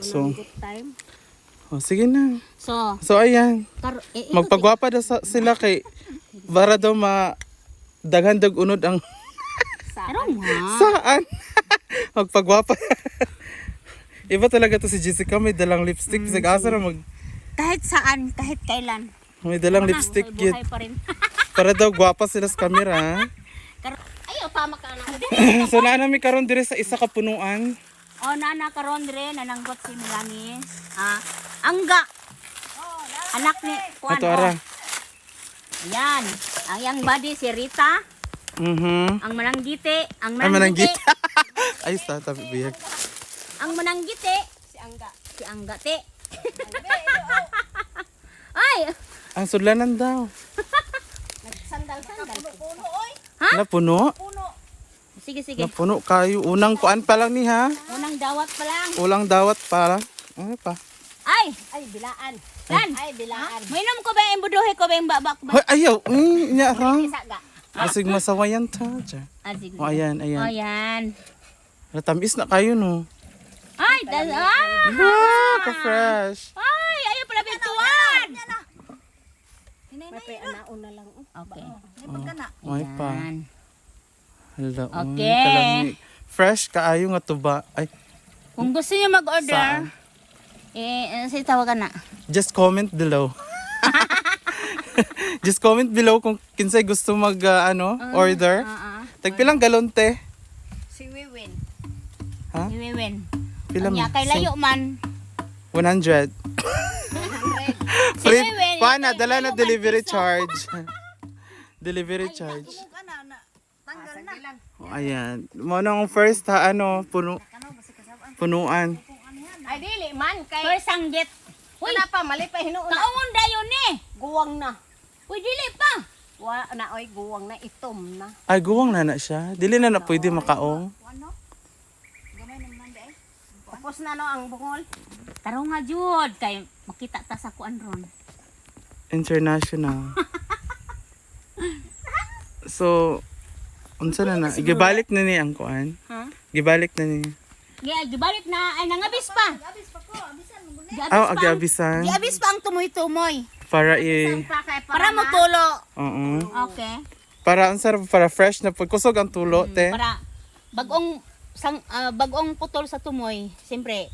So, time. oh, sige na. So, So, ayan. kar eh, Magpagwapa daw sa, sila kay para daw ma daghan dag unod ang nga. saan. Magpagwapa. Iba talaga to si Jessica, may dalang lipstick. Bisag asa na mag Kahit saan, kahit kailan. may dalang Ano na, lipstick buhay yun. pa rin. Para daw gwapa sila sa camera. Ayaw, tama ka na. so naa namin karon dire sa isa ka punuan. O, nana karon rin, nananggot si Melanie. Ah, angga. Anak ni Juan. Ato ara. Ayan. Ang yang body si Rita. Mhm. Ang mananggiti. Ang Ay mananggit. mananggiti. Ay sa tabi biyag. Ang mananggiti. Si Angga. Si Angga, te. Ay! Ang sudlanan daw. Sandal-sandal. Na puno. Sige, sige. Na puno kayo. Unang kuan pa lang ni ha. Unang dawat pa lang. Ulang dawat para. Ano pa? Ay! Ay, bilaan. Lan! Ay, bilaan. Mainom ko ba yung buduhe ko ba yung babak ba? Hoy ayaw. Mm, nya ra. Asig masawayan ta. Diyan. Ah. O ayan, O, ayan. yan. Natamis na kayo no. Ay, das, ah! Ah, ka-fresh. Ay, ayaw pala bintuan! Okay. May pa. Hala, uy, Okay. kalami. Fresh kaayo nga tuba. Ay, Kung gusto niyo mag-order, Saan? eh, eh, sige, tawagan na. just comment below. just comment below kung kinsay gusto mag ah, ano, order. Ah, ah. Tagpilang galon te. Si Wiwin. Ha? Si Wiwin. Pila Kanya, man? kay layo man. 100. Free. Wiwin, Paano? ito, Dala na delivery charge. delivery charge. Oh, ayan. Mo nung first ha, ano, puno, punuan. Ay, dili man. Kay, First ang get. Uy, wala pa, mali pa, hinuuna. kaungon dayon ni. Guwang na. Uy, dili pa. Wa, na, oy, guwang na, itom na. Ay, guwang na na siya. Dili na na pwede makaong. Tapos na no, ang bungol. Taro nga jud kay makita ta sa kuan ron. International. so, unsa na na? Gibalik na ni ang kuan. Ha? Gibalik na ni. Gi gibalik na ay nangabis pa. Aw, agabisan. Giabis pa ang tumoy-tumoy. Para i... Para mo tulo. Oo. Okay. Para, ang sarap, para fresh na pag kusog ang tulo, te. Para bagong sang ah, bagong putol sa tumoy, siyempre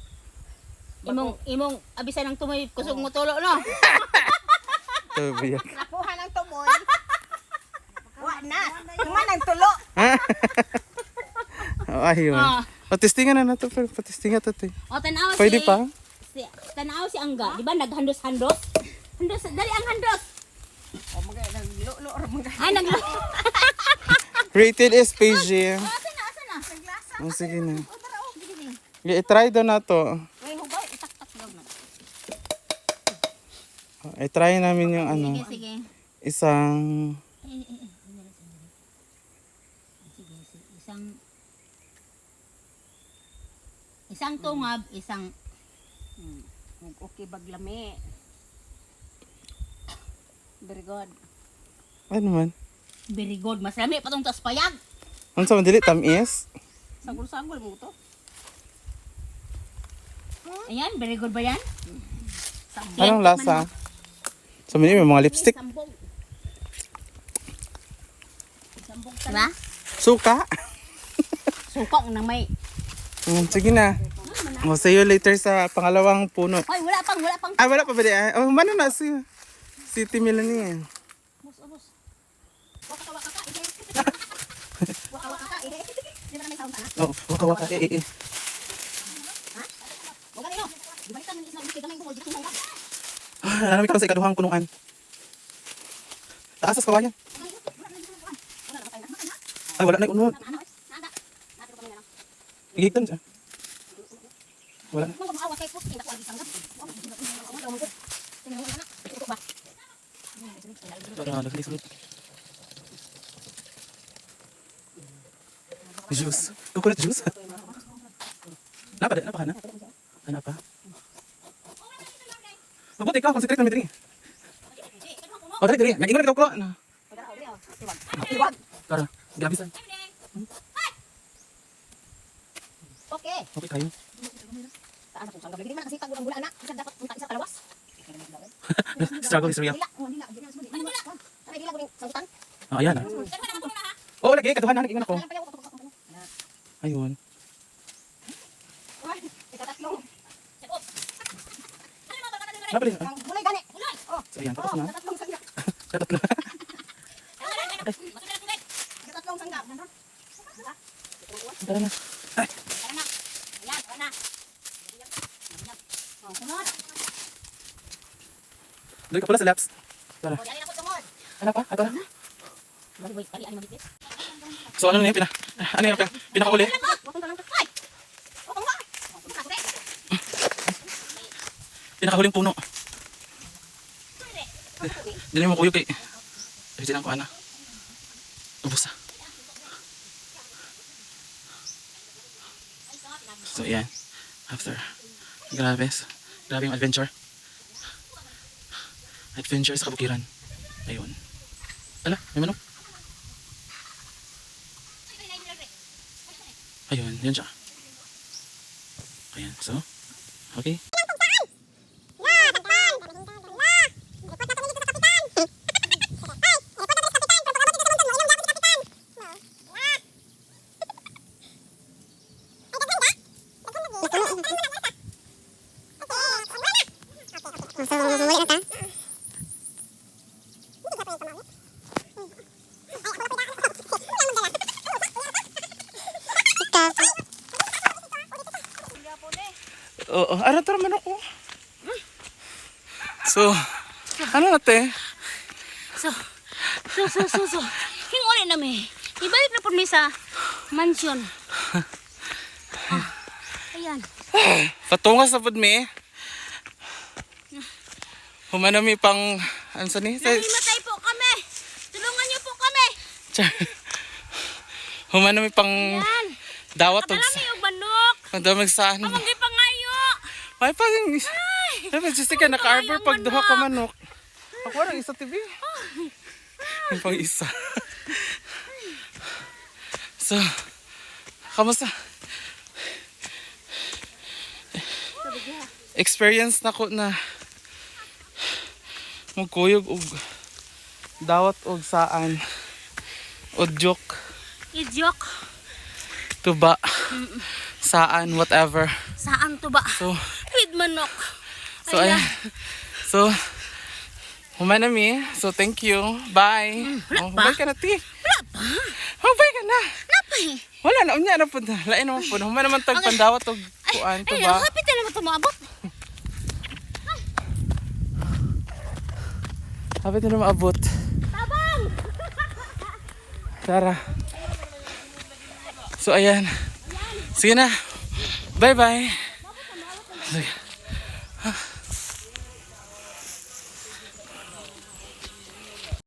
imong imong abisan ng tumoy kusog mo tulo no. Tabiyak. Nakuha ng tumoy. Wa na. Tuman ang tulo. Oh, ayun. Ah. O, testingan na na to, pero patistingan to, te. O tanaw Pwede si pa? Si, tanaw si Angga, di ba naghandos-handos? Handos, dali ang handos. O, mga naglulo, or mga Ay naglo. Rated is PG. Asa na, asa na. O, sige na. Yeah, i-try daw na to. Uy, hubay, itak-tak daw na. O, I-try namin yung ano, Sige, sige. isang... Sige, sige. Isang Isang tungab, isang Okay, baglami. Very good. Ano man? very good. Mas lami pa tong tas payag. Ano sa mandili? Tamis? Sagol-sagol mo to. Ayan, very good ba yan? Anong lasa? Sa mali may mga lipstick. Sambong. Sambong diba? Suka? Sukong na may. Mm, sige na. O, see you later sa pangalawang puno. Hoy, wala pang, wala pang. Ah, wala pa ba di? ah? Oh, mana na si City Melanie. Ubus, ubus. Waka ka, waka ka. Ike. Waka waka ka. Ike. Di ba na may sound ana? Oh, waka waka. Eh, eh. Di ba ito bukid kamay ko, dito mo. Ah, Nanamit ka sa ikaduhang punuan. Taas sa kawayan. Ay, wala na yung unod. Ano? Nada. Nada ko kami na lang. Igigtan siya. Wala na. Wala na. Naglisulit. Juice. Coconut juice. Napa, napa ka na? Ah, napa. Mabuti ikaw, concentrate na mitri. Oh, dali, dali. Nag-ingon ikaw ko. Ano? Tara, gabisan. Okay. Okay kayo. asa kung saan gabi. Di man kasi tagurang gula na. Isa dapat punta isa kalawas. Struggle is real. Oh. Ah, ayan ah. Oo, lagi. Katuhan na. Nag-ingon ako. Ayun. Ang bulay gani. Oh. So, ayan. Tapos Oh, na. Katatlo. Sangga. Nandun. Tara na. Ay. Yan, wala. Oh, sunod. Doon ka pala sa laps. Tara. Dali na po sunod. Ano pa? Ato na. Boy, boy, kali ano magigit? So, ano na yung pina... Ano yung pina- pinakahuli? Wakong talang ay. Oh, nga. Oh, sunod na, sunod. Pinakahuling puno. Dili mo kuyo kay... Ay, ko ana. Ubus na. So, yan. After. Grabe. Grabe yung adventure. Adventure sa kabukiran. Ayun. Ala, may manok. Ayun, yun siya. Ayan, so. Okay. Oo, ano tara man ako. So, ano na te? So, so, so, so, so. King uli na mi. Ibalik na po mi sa mansion. Ah, ayan. Patungas na pud mi. Humana mi pang ano sa ni? Namimatay po kami. Tulungan niyo po kami. Char. Humana mi pang Yan. dawat og Kadala mi yung manok. Pandamig sa ano. Pamanggi pangayo. Ay pa yung Dapat just ka naka-arbor pag duha ka manok. Ako lang isa TV. Yung pang isa. so, kamusta? Experience na ko na magkuyog og dawat og saan o joke Idyok. tuba saan whatever Saan to ba? so With manok. So, ayan. So, humana mi. So, thank you. Bye. Oh, bye ka na, ti. Wala pa. Oh, bye ka na. Napay. Wala na. Unya na na. Lain naman po. Humana man tag pandawat og kuan to Ay, kapit na naman ito maabot. Habi na maabot. Tabang! Tara. So, ayan. Sige na. Bye-bye. Sige.